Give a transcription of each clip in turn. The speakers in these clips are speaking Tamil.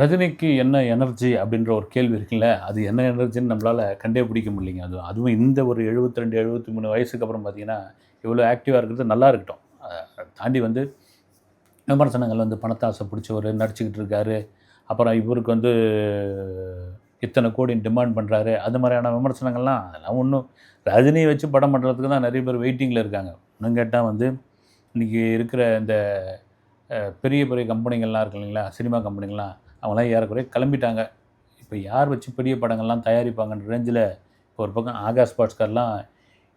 ரஜினிக்கு என்ன எனர்ஜி அப்படின்ற ஒரு கேள்வி இருக்குல்ல? அது என்ன எனர்ஜின்னு நம்மளால் கண்டே பிடிக்க முடியலைங்க. அது அதுவும் இந்த ஒரு 72 ரெண்டு எழுபத்தி மூணு வயசுக்கு அப்புறம் பார்த்தீங்கன்னா இவ்வளோ ஆக்டிவாக இருக்கிறது நல்லா இருக்கட்டும். தாண்டி வந்து விமர்சனங்கள் வந்து பணத்தாசை பிடிச்சவர் நடிச்சுக்கிட்டு இருக்காரு. அப்புறம் இவருக்கு வந்து இத்தனை கோடி டிமாண்ட் பண்ணுறாரு அது மாதிரியான விமர்சனங்கள்லாம் அதெல்லாம் ஒன்றும் ரஜினியை வச்சு படம் பண்ணுறதுக்கு தான் நிறைய பேர் வெயிட்டிங்கில் இருக்காங்க. இன்னும் கேட்டால் வந்து இன்றைக்கி இருக்கிற இந்த பெரிய பெரிய கம்பெனிகள்லாம் இருக்கு இல்லைங்களா? சினிமா கம்பெனிகள்லாம் அவங்களாம் ஏறக்குறைய கிளம்பிட்டாங்க. இப்போ யார் வச்சு பெரிய படங்கள்லாம் தயாரிப்பாங்கன்ற ரேஞ்சில் இப்போ ஒரு பக்கம் ஆகாஷ் பாஸ்கர்லாம்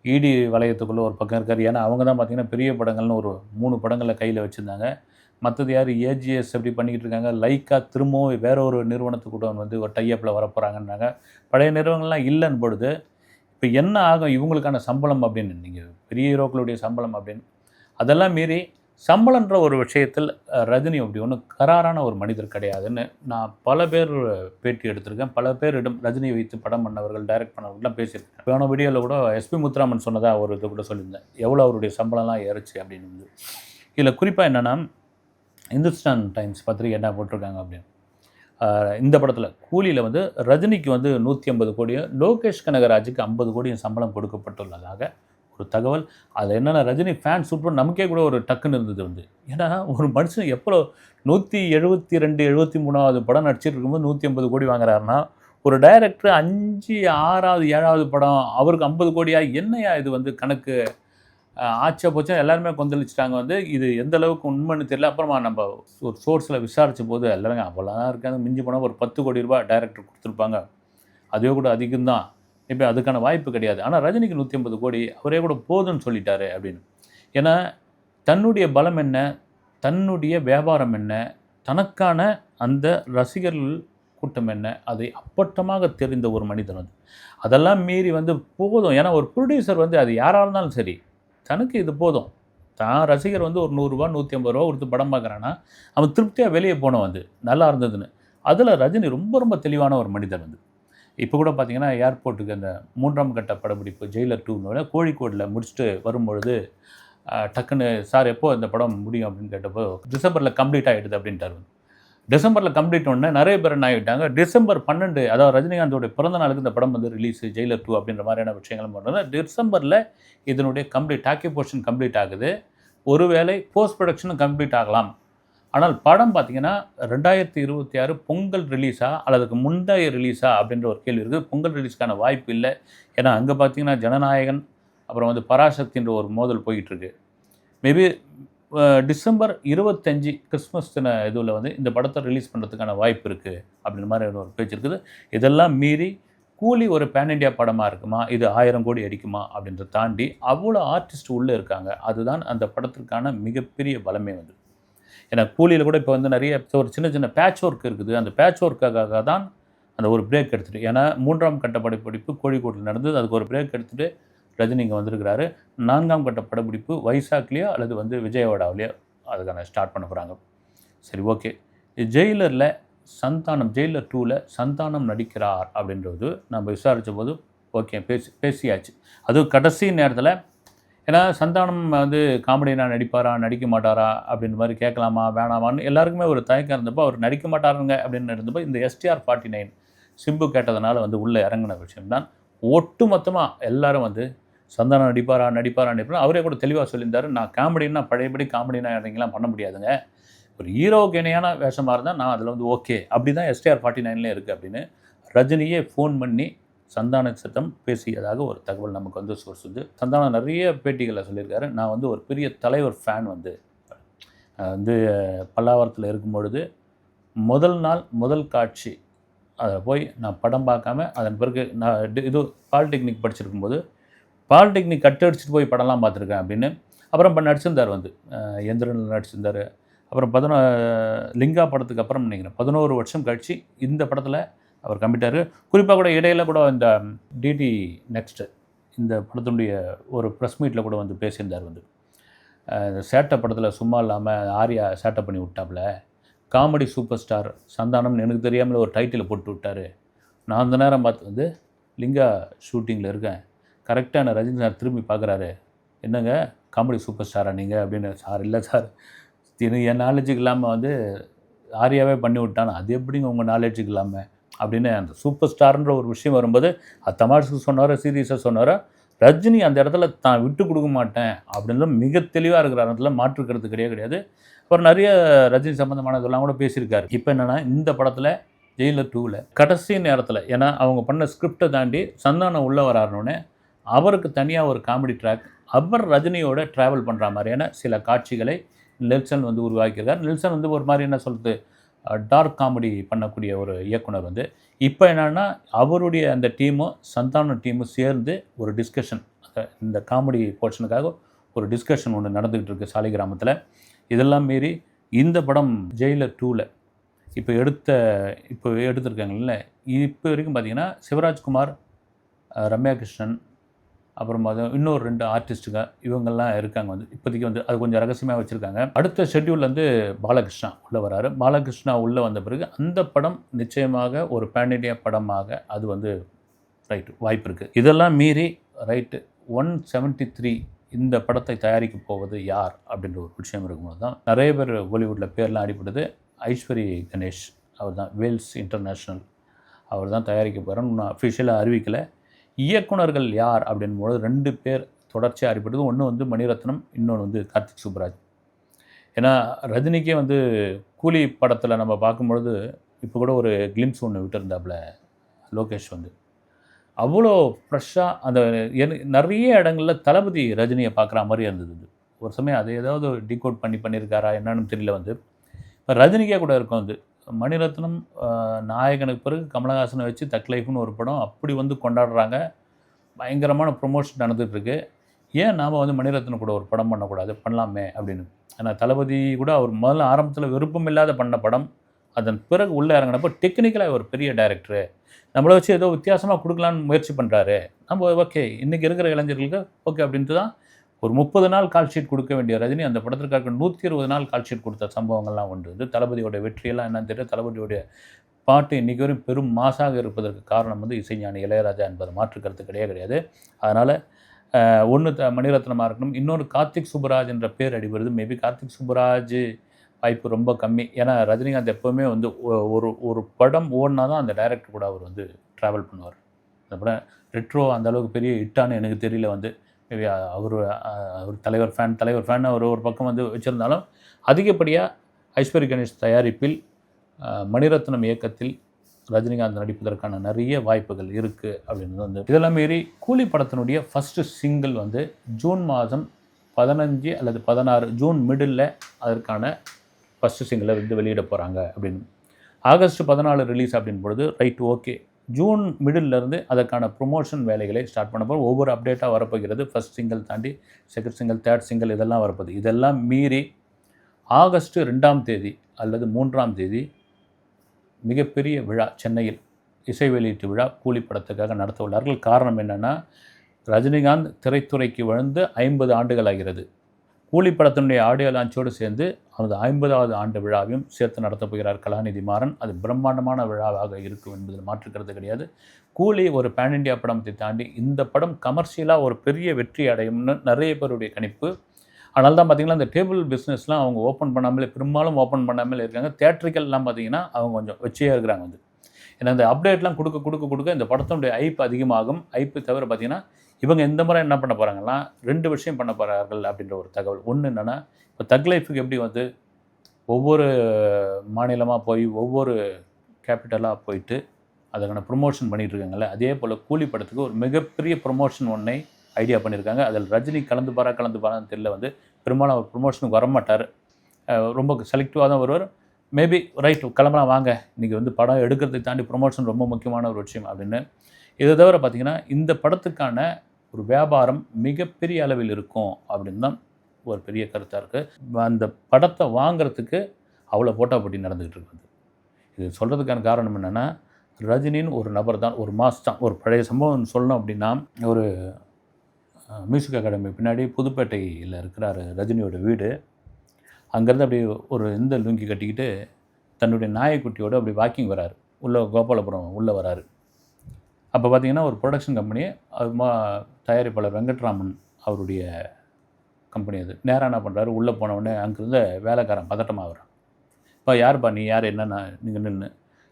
இடி வளையத்துக்குள்ளே ஒரு பக்கம் இருக்கார். ஏன்னா அவங்க தான் பார்த்தீங்கன்னா பெரிய படங்கள்னு ஒரு மூணு படங்களை கையில் வச்சுருந்தாங்க. மற்றது யார்? ஏஜிஎஸ் எப்படி பண்ணிக்கிட்டு இருக்காங்க. லைக்கா திரும்பவும் வேற ஒரு நிறுவனத்துக்கு கூட வந்து ஒரு டைஅப்பில் வரப்போகிறாங்கன்றாங்க பழைய நிறுவனங்கள்லாம் இல்லைன்னு பொழுது இப்போ என்ன ஆகும்? இவங்களுக்கான சம்பளம் அப்படின்னு நீங்கள் பெரிய ஹீரோக்களுடைய சம்பளம் அப்படின்னு அதெல்லாம் மீறி சம்பளன்ற ஒரு விஷயத்தில் ரஜினி அப்படி ஒன்றும் கராரான ஒரு மனிதர் கிடையாதுன்னு நான் பல பேர் பேட்டி எடுத்திருக்கேன். பல பேரிடம் ரஜினியை வைத்து படம் பண்ணவர்கள் டைரக்ட் பண்ணவர்கள்லாம் பேசியிருக்கேன் போன வீடியோவில் கூட எஸ்பி முத்துராமன் சொன்னதாக ஒரு இது கூட சொல்லியிருந்தேன். எவ்வளோ அவருடைய சம்பளம்லாம் ஏறிச்சு அப்படின்னு வந்து. இதில் குறிப்பாக என்னென்னா இந்துஸ்தான் டைம்ஸ் பத்திரிகை என்ன போட்டிருக்காங்க அப்படின்னு. இந்த படத்தில் கூலியில் வந்து ரஜினிக்கு வந்து நூற்றி ஐம்பது கோடியும் லோகேஷ் கனகராஜுக்கு ஐம்பது கோடியும் சம்பளம் கொடுக்கப்பட்டுள்ளதாக ஒரு தகவல். அது என்னென்னா ரஜினி ஃபேன் சூப்பர் நமக்கே கூட ஒரு டக்குன்னு இருந்தது வந்து. ஏன்னா ஒரு மனுஷன் எப்போ நூற்றி எழுபத்தி ரெண்டு எழுபத்தி மூணாவது படம் நடிச்சிட்டு இருக்கும்போது நூற்றி ஐம்பது கோடி வாங்குறாருன்னா ஒரு டைரக்டர் அஞ்சு ஆறாவது ஏழாவது படம் அவருக்கு ஐம்பது கோடியா என்னையா இது வந்து கணக்கு? ஆச்சா போச்சா எல்லாருமே கொந்தளிச்சிட்டாங்க வந்து. இது எந்த அளவுக்கு உண்மைன்னு தெரியல. அப்புறமா நம்ம ஒரு சோர்ஸில் விசாரித்த போது எல்லாருங்க அவ்வளோதான் இருக்காங்க மிஞ்சி போனால் ஒரு பத்து கோடி ரூபாய் டைரக்டர் கொடுத்துருப்பாங்க. அதுவே கூட அதிகம்தான் இப்போ அதுக்கான வாய்ப்பு கிடையாது. ஆனால் ரஜினிக்கு நூற்றி ஐம்பது கோடி அவரே கூட போதும்னு சொல்லிட்டாரு அப்படின்னு. ஏன்னா தன்னுடைய பலம் என்ன தன்னுடைய வியாபாரம் என்ன தனக்கான அந்த ரசிகர்கள் கூட்டம் என்ன அதை அப்பட்டமாக தெரிந்த ஒரு மனிதன் அது. அதெல்லாம் மீறி வந்து போதும். ஏன்னா ஒரு ப்ரொடியூசர் வந்து அது யாராக இருந்தாலும் சரி தனக்கு இது போதும். தான் ரசிகர் வந்து ஒரு நூறுரூவா நூற்றி ஐம்பது ரூபா கொடுத்து படம் பார்க்குறான்னா அவன் திருப்தியாக வெளியே போன வந்து நல்லா இருந்ததுன்னு. அதில் ரஜினி ரொம்ப ரொம்ப தெளிவான ஒரு மனிதன் வந்து இப்போ கூட பார்த்தீங்கன்னா ஏர்போர்ட்டுக்கு அந்த மூன்றாம் கட்ட படப்பிடிப்பு ஜெயிலர் டூன்னு கோழிக்கோடில் முடிச்சுட்டு வரும்பொழுது டக்குன்னு சார் எப்போ இந்த படம் முடியும்? அப்படின்னு கேட்டப்போ டிசம்பரில் கம்ப்ளீட் ஆகிடுது அப்படின்ட்டார் டிசம்பரில் கம்ப்ளீட் ஒன்று நிறைய பேர் என்ன ஆகிட்டாங்க டிசம்பர் பன்னெண்டு அதாவது ரஜினிகாந்தோடைய பிறந்த நாளுக்கு இந்த படம் வந்து ரிலீஸ் ஜெயிலர் டூ அப்படின்ற மாதிரியான விஷயங்களும் பண்ணுறது டிசம்பரில் இதனுடைய கம்ப்ளீட் டாக்கி போர்ஷன் கம்ப்ளீட் ஆகுது. ஒருவேளை போஸ்ட் ப்ரொடக்ஷனும் கம்ப்ளீட் ஆகலாம். ஆனால் படம் பார்த்தீங்கன்னா ரெண்டாயிரத்தி இருபத்தி ஆறு பொங்கல் ரிலீஸா அல்லதுக்கு முந்தைய ரிலீஸா அப்படின்ற ஒரு கேள்வி இருக்குது. பொங்கல் ரிலீஸ்க்கான வாய்ப்பு இல்லை. ஏன்னா அங்கே பார்த்தீங்கன்னா ஜனநாயகன் அப்புறம் வந்து பராசக்தின்ற ஒரு மோதல் போயிட்டுருக்கு. மேபி டிசம்பர் இருபத்தஞ்சி கிறிஸ்மஸ் தின இதுவில் வந்து இந்த படத்தை ரிலீஸ் பண்ணுறதுக்கான வாய்ப்பு இருக்குது அப்படின்ற மாதிரி ஒரு பேச்சு இருக்குது. இதெல்லாம் மீறி கூலி ஒரு பேன் இண்டியா படமாக இருக்குமா? இது ஆயிரம் கோடி அடிக்குமா? அப்படின்றத தாண்டி அவ்வளோ ஆர்டிஸ்ட் உள்ளே இருக்காங்க. அதுதான் அந்த படத்திற்கான மிகப்பெரிய பலமே வந்து. ஏன்னா கூலியில் கூட இப்போ வந்து நிறைய ஒரு சின்ன சின்ன பேட்ச் ஒர்க் இருக்குது. அந்த பேட்ச் ஒர்க்காக தான் அந்த ஒரு பிரேக் எடுத்துகிட்டு ஏன்னா மூன்றாம் கட்ட படப்பிடிப்பு கோழிக்கோட்டில் நடந்தது. அதுக்கு ஒரு பிரேக் எடுத்துகிட்டு ரஜினி இங்கே வந்திருக்கிறாரு. நான்காம் கட்ட படப்பிடிப்பு வைசாக்லேயோ அல்லது வந்து விஜயவாடாவிலையோ அதுக்கான ஸ்டார்ட் பண்ண போகிறாங்க சரி ஓகே ஜெயிலரில் சந்தானம் ஜெயிலர் டூவில் சந்தானம் நடிக்கிறார் அப்படின்றது நம்ம விசாரித்த போது ஓகே பேசி பேசியாச்சு. அதுவும் கடைசி நேரத்தில் ஏன்னா சந்தானம் வந்து காமெடினா நடிப்பாரா நடிக்க மாட்டாரா அப்படின்ற மாதிரி கேட்கலாமா வேணாமான்னு எல்லாருக்குமே ஒரு தயக்கம் இருந்தப்போ அவர் நடிக்க மாட்டாருங்க அப்படின்னு இருந்தப்போ இந்த எஸ்டிஆர் ஃபார்ட்டி நைன் சிம்பு கேட்டதுனால வந்து உள்ளே இறங்கின விஷயம்தான். ஒட்டு மொத்தமாக எல்லாரும் வந்து சந்தானம் நடிப்பாரா நடிப்பாரா நடிப்பாரா அவரே கூட தெளிவாக சொல்லியிருந்தாரு நான் காமெடின்னா பழையபடி காமெடினா இறங்கிலாம் பண்ண முடியாதுங்க. ஒரு ஹீரோவுக்கு இணையான வேஷமாக இருந்தால் நான் அதில் வந்து ஓகே அப்படி தான் எஸ்டிஆர் ஃபார்ட்டி நைன்லேயே இருக்குது அப்படின்னு ரஜினியே ஃபோன் பண்ணி சந்தான சத்தம் பேசியதாக ஒரு தகவல் நமக்கு வந்து சோர்ஸ் வந்து சந்தானம் நிறைய பேட்டிகளில் சொல்லியிருக்காரு. நான் வந்து ஒரு பெரிய தலைவர் ஃபேன் வந்து வந்து பல்லாவரத்தில் இருக்கும் பொழுது முதல் நாள் முதல் காட்சி அதில் போய் நான் படம் பார்க்காம அதன் பிறகு நான் இது பாலிடெக்னிக் படிச்சிருக்கும்போது பாலிடெக்னிக் கட்டடிச்சிட்டு போய் படம்லாம் பார்த்துருக்கேன் அப்படின்னு. அப்புறம் இப்போ நடிச்சிருந்தார் வந்து எந்திரனில் நடிச்சிருந்தார். அப்புறம் பதினோ லிங்கா படத்துக்கு அப்புறம் நினைக்கிறேன் பதினோரு வருஷம் கழித்து இந்த படத்தில் அவர் கம்பிட்டார் குறிப்பாக கூட இடையில் கூட இந்த டிடி நெக்ஸ்ட்டு இந்த படத்தினுடைய ஒரு ப்ரெஸ் மீட்டில் கூட வந்து பேசியிருந்தார் வந்து. சேட்டை படத்தில் சும்மா இல்லாமல் ஆர்யா சேட்டை பண்ணி விட்டாப்புல காமெடி சூப்பர் ஸ்டார் சந்தானம்னு எனக்கு தெரியாமல் ஒரு டைட்டில் போட்டு விட்டாரு. நான் அந்த நேரம் பார்த்து வந்து லிங்கா ஷூட்டிங்கில் இருக்கேன். கரெக்டாக நான் ரஜினி சார் திரும்பி பார்க்குறாரு. என்னங்க? காமெடி சூப்பர் ஸ்டாரா நீங்கள் அப்படின்னு சார் இல்லை சார். இது என் நாலேஜுக்கு இல்லாமல் வந்து ஆரியாவே பண்ணி விட்டான்? அது எப்படிங்க உங்கள் நாலேஜுக்கு இல்லாமல் அப்படின்னு அந்த சூப்பர் ஸ்டார்ன்ற ஒரு விஷயம் வரும்போது அது தமாஷுக்கு சொன்னாரோ சீரியஸாக சொன்னாரோ ரஜினி அந்த இடத்துல தான் விட்டு கொடுக்க மாட்டேன் அப்படின்னு மிக தெளிவாக இருக்கிற இடத்துல மாற்றுக்கிறது கிடையாது கிடையாது. அப்புறம் நிறைய ரஜினி சம்மந்தமானதெல்லாம் கூட பேசியிருக்காரு. இப்போ என்னென்னா இந்த படத்தில் ஜெயிலர் டூவில் கடைசி நேரத்தில் ஏன்னா அவங்க பண்ண ஸ்கிரிப்டை தாண்டி சந்தானம் உள்ளே வராருனோடனே அவருக்கு தனியாக ஒரு காமெடி ட்ராக் அவர் ரஜினியோட ட்ராவல் பண்ணுற மாதிரியான சில காட்சிகளை நெல்சன் வந்து உருவாக்கியிருக்கார். நெல்சன் வந்து ஒரு மாதிரி என்ன சொல்கிறது டார்க் காமெடி பண்ணக்கூடிய ஒரு இயக்குனர் வந்து இப்போ என்னென்னா அவருடைய அந்த டீமும் சந்தான டீமும் சேர்ந்து ஒரு டிஸ்கஷன் இந்த காமெடி போர்ஷனுக்காக ஒரு டிஸ்கஷன் ஒன்று நடந்துக்கிட்டு இருக்குது சாலை கிராமத்தில். இதெல்லாம் மீறி இந்த படம் ஜெயிலர் டூவில் இப்போ எடுத்த இப்போ எடுத்திருக்காங்கல்ல இப்போ வரைக்கும் பார்த்தீங்கன்னா சிவராஜ்குமார் ரம்யா கிருஷ்ணன் அப்புறம் அது இன்னொரு ரெண்டு ஆர்டிஸ்ட்டுங்க இவங்கெல்லாம் இருக்காங்க வந்து. இப்போதைக்கு வந்து அது கொஞ்சம் ரகசியமாக வச்சுருக்காங்க. அடுத்த ஷெட்யூல் வந்து பாலகிருஷ்ணா உள்ளே வராரு. பாலகிருஷ்ணா உள்ளே வந்த பிறகு அந்த படம் நிச்சயமாக ஒரு பேன் இண்டியா படமாக அது வந்து ரைட்டு வாய்ப்பு இருக்குது இதெல்லாம் மீறி ரைட்டு ஒன் செவன்ட்டி த்ரீ இந்த படத்தை தயாரிக்க போவது யார் அப்படின்ற ஒரு விஷயம் இருக்கும்போது தான் நிறைய பேர் பாலிவுட்டில் பேர்லாம் அடிப்படுது ஐஸ்வரி கணேஷ் அவர் தான் வேல்ஸ் இன்டர்நேஷ்னல் அவர் தான் தயாரிக்க போகிறோன்னு இன்னும் அஃபிஷியலாக அறிவிக்கலை. இயக்குனர்கள் யார் அப்படின்போது ரெண்டு பேர் தொடர்ச்சியாக அறிவிப்பது ஒன்று வந்து மணிரத்னம் இன்னொன்று வந்து கார்த்திக் சுப்ராஜ் ஏன்னா ரஜினிக்கே வந்து கூலி படத்தில் நம்ம பார்க்கும்பொழுது இப்போ கூட ஒரு கிளிம்ஸ் ஒன்று விட்டுருந்தாப்புல லோகேஷ் வந்து. அவ்வளோ ஃப்ரெஷ்ஷாக அந்த நிறைய இடங்களில் தளபதி ரஜினியை பார்க்குற மாதிரி இருந்தது ஒரு சமயம் அதை ஏதாவது டிகோட் பண்ணி பண்ணியிருக்காரா என்னன்னு தெரியல வந்து. இப்போ ரஜினிக்கே கூட இருக்கும் வந்து மணிரத்னம் நாயகனுக்கு பிறகு கமலஹாசனை வச்சு தக் லைஃப்னு ஒரு படம் அப்படி வந்து கொண்டாடுறாங்க. பயங்கரமான ப்ரொமோஷன் நடந்துகிட்ருக்கு ஏன் நாம் வந்து மணிரத்னம் கூட ஒரு படம் பண்ணக்கூடாது? பண்ணலாமே அப்படின்னு. ஏன்னா தளபதி கூட அவர் முதல்ல ஆரம்பத்தில் விருப்பம் இல்லாத பண்ண படம். அதன் பிறகு உள்ளே இறங்கினப்போ டெக்னிக்கலாக ஒரு பெரிய டைரக்டரு நம்மளை வச்சு ஏதோ வித்தியாசமாக கொடுக்கலான்னு முயற்சி பண்ணுறாரு நம்ம ஓகே இன்றைக்கி இருக்கிற இளைஞர்களுக்கு ஓகே அப்படின்ட்டு தான் ஒரு முப்பது நாள் கால் ஷீட் கொடுக்க வேண்டிய ரஜினி அந்த படத்திற்காக நூற்றி இருபது நாள் கால் ஷீட் கொடுத்த சம்பவங்கள்லாம் உண்டு. இது தளபதியோட வெற்றியெல்லாம் என்னன்னு தெரியல. தளபதியோடைய பாட்டு இன்றைக்கி வரையும் பெரும் மாசாக இருப்பதற்கு காரணம் வந்து இசைஞானி இளையராஜா என்பது மாற்று கருத்து கிடையாது கிடையாது. அதனால் ஒன்று த மணிரத்னமாக இருக்கணும் இன்னொரு கார்த்திக் சுப்ராஜ் என்ற பேர் அடிபடுது. மேபி கார்த்திக் சுப்ராஜ் வாய்ப்பு ரொம்ப கம்மி. ஏன்னா ரஜினிகாந்த் எப்போவுமே வந்து ஒ- ஒரு ஒரு படம் ஓடினா தான் அந்த டைரக்டர் கூட அவர் வந்து ட்ராவல் பண்ணுவார். அந்த படம் ரெட்ரோ அந்தளவுக்கு பெரிய ஹிட்டான்னு எனக்கு தெரியல வந்து. மேபி அவர் அவர் தலைவர் ஃபேன் தலைவர் ஃபேன் அவர் ஒரு பக்கம் வந்து வச்சுருந்தாலும் அதிகப்படியாக ஐஸ்வர்ய கணேஷ் தயாரிப்பில் மணிரத்னம் இயக்கத்தில் ரஜினிகாந்த் நடிப்பதற்கான நிறைய வாய்ப்புகள் இருக்குது அப்படின்னு வந்து இதெல்லாம் மீறி கூலி படத்தினுடைய ஃபஸ்ட்டு சிங்கிள் வந்து ஜூன் மாதம் பதினஞ்சு அல்லது பதினாறு ஜூன் மிடில் அதற்கான ஃபஸ்ட்டு சிங்கிளை வந்து வெளியிட போகிறாங்க அப்படின்னு. ஆகஸ்ட் பதினாலு ரிலீஸ் அப்படின் பொழுது ரைட் ஓகே ஜூன் மிடில்லேருந்து அதற்கான ப்ரொமோஷன் வேலைகளை ஸ்டார்ட் பண்ண போகிறோம் ஒவ்வொரு அப்டேட்டாக வரப்போகிறது. ஃபஸ்ட் சிங்கிள் தாண்டி செகண்ட் சிங்கிள் தேர்ட் சிங்கிள் இதெல்லாம் வரப்போகுது. இதெல்லாம் மீறி ஆகஸ்ட் ரெண்டாம் தேதி அல்லது மூன்றாம் தேதி மிகப்பெரிய விழா சென்னையில் இசை வெளியீட்டு விழா கூலி படத்துக்காக நடத்த உள்ளார்கள். காரணம் என்னென்னா ரஜினிகாந்த் திரைத்துறைக்கு விழுந்து ஐம்பது ஆண்டுகள் ஆகிறது. கூலி படத்தினுடைய ஆடியோ லான்ச்சோடு சேர்ந்து அவரது ஐம்பதாவது ஆண்டு விழாவையும் சேர்த்து நடத்தப் போகிறார் கலாநிதி மாறன் அது பிரம்மாண்டமான விழாவாக இருக்கும் என்பதில் மாற்றுக்கிறது கிடையாது. கூலி ஒரு பேன் இண்டியா படத்தை தாண்டி இந்த படம் கமர்ஷியலாக ஒரு பெரிய வெற்றி அடையும்னு நிறைய பேருடைய கணிப்பு. அதனால தான் பார்த்தீங்கன்னா இந்த டேபிள் பிஸ்னஸ்லாம் அவங்க ஓப்பன் பண்ணாமலே பெரும்பாலும் ஓப்பன் பண்ணாமலே இருக்காங்க. தேட்ரிக்கல்லாம் பார்த்தீங்கன்னா அவங்க கொஞ்சம் வச்சியாக இருக்கிறாங்க வந்து. ஏன்னா இந்த அப்டேட்லாம் கொடுக்க கொடுக்க கொடுக்க இந்த படத்தினுடைய ஐப் அதிகமாகும். ஐப்பு தவிர பார்த்தீங்கன்னா இவங்க இந்த முறை என்ன பண்ண போகிறாங்கன்னா ரெண்டு விஷயம் பண்ண போகிறார்கள் அப்படின்ற ஒரு தகவல். ஒன்று என்னென்னா இப்போ தக் லைஃபுக்கு எப்படி வந்து ஒவ்வொரு மாநிலமாக போய் ஒவ்வொரு கேபிட்டலாக போயிட்டு அதுக்கான ப்ரொமோஷன் பண்ணிகிட்டு இருக்காங்கல்ல அதே போல் கூலி படத்துக்கு ஒரு மிகப்பெரிய ப்ரொமோஷன் ஒன்றை ஐடியா பண்ணியிருக்காங்க அதில் ரஜினி கலந்து பாரா கலந்து பாரான்னு தெரியல வந்து பெரும்பாலும் அவர் ப்ரொமோஷனுக்கு வரமாட்டார். ரொம்ப செலக்டிவாக தான் வருவார். மேபி ரைட் கிளம்பலாம் வாங்க. இன்றைக்கி வந்து படம் எடுக்கிறதை தாண்டி ப்ரொமோஷன் ரொம்ப முக்கியமான ஒரு விஷயம் அப்படின்னு. இதை தவிர பார்த்திங்கன்னா இந்த படத்துக்கான ஒரு வியாபாரம் மிகப்பெரிய அளவில் இருக்கும் அப்படின்னு தான் ஒரு பெரிய கருத்தாக இருக்குது அந்த படத்தை வாங்குறதுக்கு அவ்வளோ போட்டா போட்டி நடந்துக்கிட்டு இருக்குது. இது சொல்கிறதுக்கான காரணம் என்னென்னா ரஜினின்னு ஒரு நபர் தான் ஒரு மாஸ் தான் ஒரு பழைய சம்பவம் சொல்லணும் அப்படின்னா ஒரு மியூசிக் அகாடமி பின்னாடி புதுப்பேட்டையில் இருக்கிறார் ரஜினியோட வீடு. அங்கேருந்து அப்படியே ஒரு இந்த லுங்கி கட்டிக்கிட்டு தன்னுடைய நாயக்குட்டியோடு அப்படி வாக்கிங் வராரு. உள்ளே கோபாலபுரம் உள்ளே வராரு. அப்போ பார்த்தீங்கன்னா ஒரு ப்ரொடக்ஷன் கம்பெனி அது மா தயாரிப்பாளர் வெங்கட்ராமன் அவருடைய கம்பெனி அது. நேராக என்ன பண்ணுறாரு உள்ளே போனவுடனே அங்கேருந்து வேலைக்காரன் பதட்டமாகறான் இப்போ யாருப்பா நீ? யார்? என்னண்ணா? நீங்கள் நின்று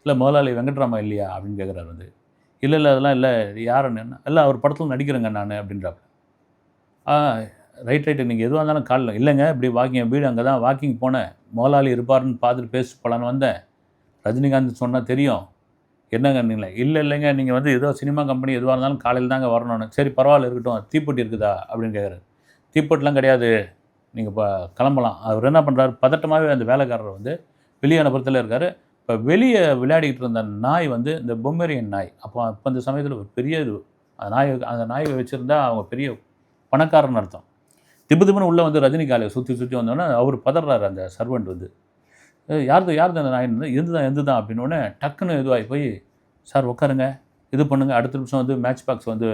இல்லை முதலாளி வெங்கட்ராமா இல்லையா? அப்படின்னு கேட்குறாரு வந்து இல்லை இல்லை அதெல்லாம் இல்லை. யாருன்னு? இல்லை அவர் படத்தில் நடிக்கிறேங்க நான் அப்படின்றாப்புல ஆ ரைட் ரைட்டு நீங்கள் எதுவாக இருந்தாலும் காலில். இல்லைங்க இப்படி வாக்கிங் வீடு அங்கே தான் வாக்கிங் போனேன். முதலாளி இருப்பாருன்னு பார்த்துட்டு பேசி போகலான்னு வந்தேன். ரஜினிகாந்த் சொன்னால் தெரியும். என்னங்க நீங்கள் இல்லை இல்லைங்க. நீங்கள் வந்து ஏதோ சினிமா கம்பெனி எதுவாக இருந்தாலும் காலையில் தாங்க வரணும்னு. சரி பரவாயில்ல இருக்கட்டும். தீப்பெட்டி இருக்குதா? அப்படின்னு கேட்குறாரு. தீப்பெட்டிலாம் கிடையாது. நீங்கள் இப்போ கிளம்பலாம். அவர் என்ன பண்ணுறாரு பதட்டமாகவே அந்த வேலைக்காரர் வந்து வெளியே அனுப்புறத்தில் இருக்கார். இப்போ வெளியே விளையாடிக்கிட்டு இருந்த நாய் வந்து இந்த பொம்மேரியன் நாய். அப்போ அப்போ அந்த சமயத்தில் ஒரு பெரிய இது. அந்த நாய் அந்த நாயை வச்சுருந்தா அவங்க பெரிய பணக்காரன் அர்த்தம். திப்பு திப்புன்னு உள்ளே வந்து ரஜினி காலையை சுற்றி சுற்றி வந்தோடனே அவர் பதறாரு அந்த சர்வெண்ட் வந்து. யாருது யாருது அந்த நாய் இருந்து தான் எந்து தான் அப்படின்னோடனே டக்குன்னு இதுவாகி போய் சார் உட்காருங்க இது பண்ணுங்கள் அடுத்த நிமிஷம் வந்து மேட்ச் பாக்ஸ் வந்து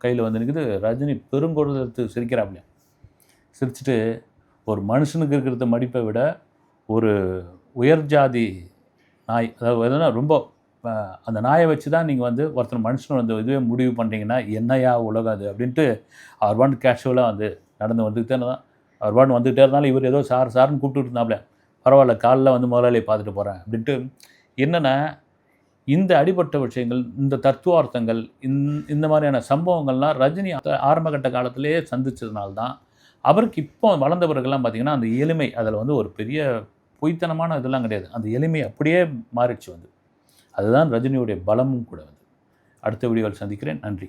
கையில் வந்து நிற்குது ரஜினி பெருங்கொடுத்து சிரிக்கிறாப்லையா? சிரிச்சுட்டு ஒரு மனுஷனுக்கு இருக்கிறத மடிப்பை விட ஒரு உயர் ஜாதி நாய் அதாவது எதுனா ரொம்ப அந்த நாயை வச்சு தான் நீங்கள் வந்து ஒருத்தர் மனுஷன் வந்து இதுவே முடிவு பண்ணுறீங்கன்னா என்னையா உலகம் அது அப்படின்ட்டு அவர் கேஷுவலாக வந்து நடந்து வந்துக்கிட்டே தான் அவர் பாட்டு வந்துக்கிட்டே இருந்தாலும் இவர் ஏதோ சார் சார்னு கூப்பிட்டு இருந்தாப்ல. பரவாயில்ல காலைல வந்து முதலாளியை பார்த்துட்டு போகிறேன் அப்படின்ட்டு என்னென்னா இந்த அடிப்பட்ட விஷயங்கள் இந்த தத்துவார்த்தங்கள் இந்த இந்த மாதிரியான சம்பவங்கள்லாம் ரஜினி ஆரம்பகட்ட காலத்திலேயே சந்தித்ததுனால்தான் அவருக்கு இப்போ வளர்ந்த பிறகுலாம் பார்த்திங்கன்னா அந்த எளிமை அதில் வந்து ஒரு பெரிய பொய்த்தனமான இதெல்லாம் கிடையாது. அந்த எளிமை அப்படியே மாறிடுச்சு வந்து. அதுதான் ரஜினியுடைய பலமும் கூட வந்து. அடுத்த வீடியோவில் சந்திக்கிறேன். நன்றி.